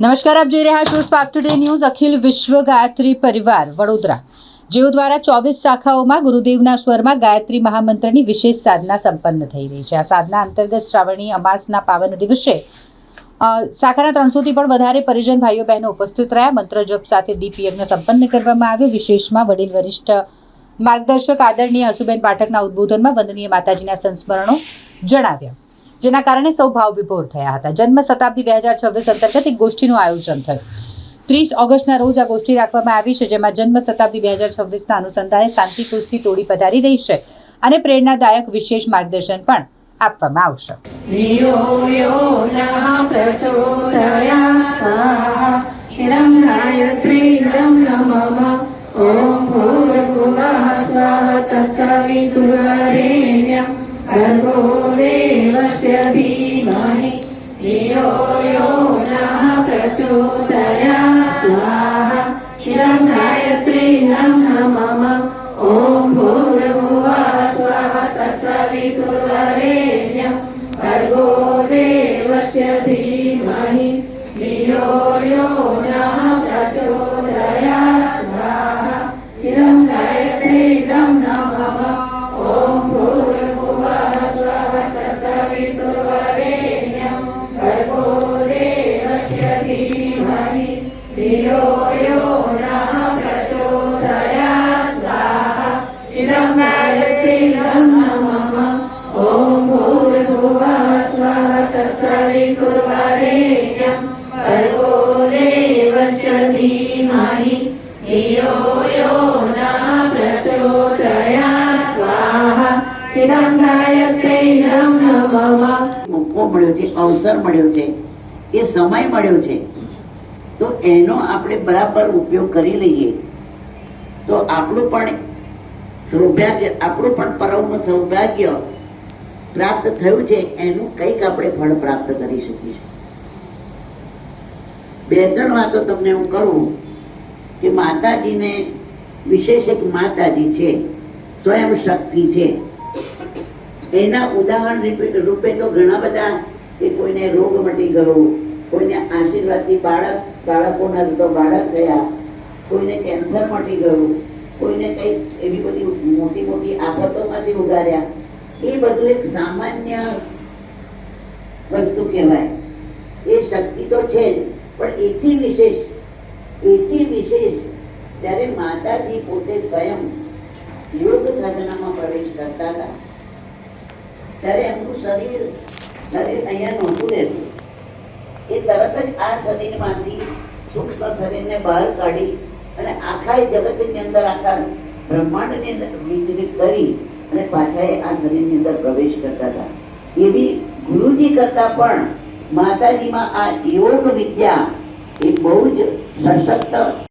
નમસ્કાર, આપ જોઈ રહ્યા છો સ્પાર્ક ટુડે ન્યૂઝ અખિલ વિશ્વ ગાયત્રી પરિવાર, વડોદરા. જેઓ દ્વારા ચોવીસ શાખાઓમાં ગુરુદેવના સ્વરમાં ગાયત્રી મહામંત્રની વિશેષ સાધના સંપન્ન થઈ રહી છે. આ સાધના અંતર્ગત શ્રાવણી, અમાસના પાવન દિવસે શાખાના ત્રણસોથી પણ વધારે પરિજન ભાઈઓ બહેનો ઉપસ્થિત રહ્યા. મંત્ર જપ સાથે દીપ યજ્ઞ સંપન્ન કરવામાં આવ્યો. વિશેષમાં વડીલ વરિષ્ઠ માર્ગદર્શક આદરણીય હસુબેન પાઠકના ઉદ્બોધનમાં વંદનીય માતાજીના સંસ્મરણો જણાવ્યા. જેના કારણે સૌ ભાવ વિભોર થયા હતા. જન્મ શતાબ્દી બે હજાર છવ્વીસ અંતર્ગત એક ગોષ્ઠીનું આયોજન થયું. ત્રીસ ઓગસ્ટના રોજ આ ગોષ્ઠી રાખવામાં આવી છે, જેમાં જન્મ શતાબ્દી બે હજાર છવ્વીસના અનુસંધાને શાંતિ કુસ્તી તોડી પધારી રહી છે અને પ્રેરણાદાયક વિશેષ માર્ગદર્શન પણ આપવામાં આવશે. ઓમ ભૂર્ભુવઃ સ્વઃ તત્સવિતુર્વરેણ્યં स्वाहा हिरं गायत्रीरं नमः ॐ भूर्भुवः स्वः तत्सवितुर्वरेण्यं भर्गो देवस्य धीमहि धियो यो नः प्रचोदया स्वाहा हिरं गायत्रीरं नमः ॐ भूर्भुवः स्वः तत्सवितुर्वरेण्यं भर्गो देवस्य धीमहि धियो यो नः प्रचोदयात् धियो यो नः प्रचोदयात् स्वाहा इदं गायत्रीदं नमः ॐ भूर्भुवः स्वः तत्सवितुर्वरेण्यं भर्गो देवस्य धीमहि धियो यो नः प्रचोदयात् स्वाहा इदं गायत्रीदं नमः મોકો મળ્યો છે અવસર મળ્યો છે એ સમય મળ્યો છે તો એનો આપણે બરાબર ઉપયોગ કરી લઈએ. તો આપણું પણ સૌભાગ્ય, આપણું પણ પરમ સૌભાગ્ય પ્રાપ્ત થયું છે, એનું કંઈક આપણે ફળ પ્રાપ્ત કરી શકીશું. બે, ત્રણ વાતો તમને હું કરું કે માતાજીને વિશેષ એક માતાજી છે, સ્વયં શક્તિ છે. એના ઉદાહરણ રૂપે- તો ઘણા બધા કે કોઈને રોગ મટી ગયો કોઈને આશીર્વાદથી બાળક, બાળકોના તો બાળક થયા કોઈને કેન્સર મટી ગયું, કોઈને કંઈક એવી બધી મોટી મોટી આફતોમાંથી ઉગાર્યા, એ બધું એક સામાન્ય વસ્તુ કહેવાય. એ શક્તિ તો છે જ, પણ એથી વિશેષ એથી વિશેષ, જ્યારે માતાજી પોતે સ્વયં યોગ સાધનામાં પ્રવેશ કરતા હતા, ત્યારે એમનું શરીર શરીર અહીંયા નહોતું રહેતું. જ આ શરીરમાંથી સૂક્ષ્મ શરીરને બહાર કાઢી અને આખા જગતની અંદર આખા બ્રહ્માંડની અંદર વિચલિત કરી અને પાછા આ શરીરની અંદર પ્રવેશ કરતા હતા. એવી ગુરુજી કરતા પણ માતાજીમાં આ યોગ વિદ્યા એ બહુ જ સશક્ત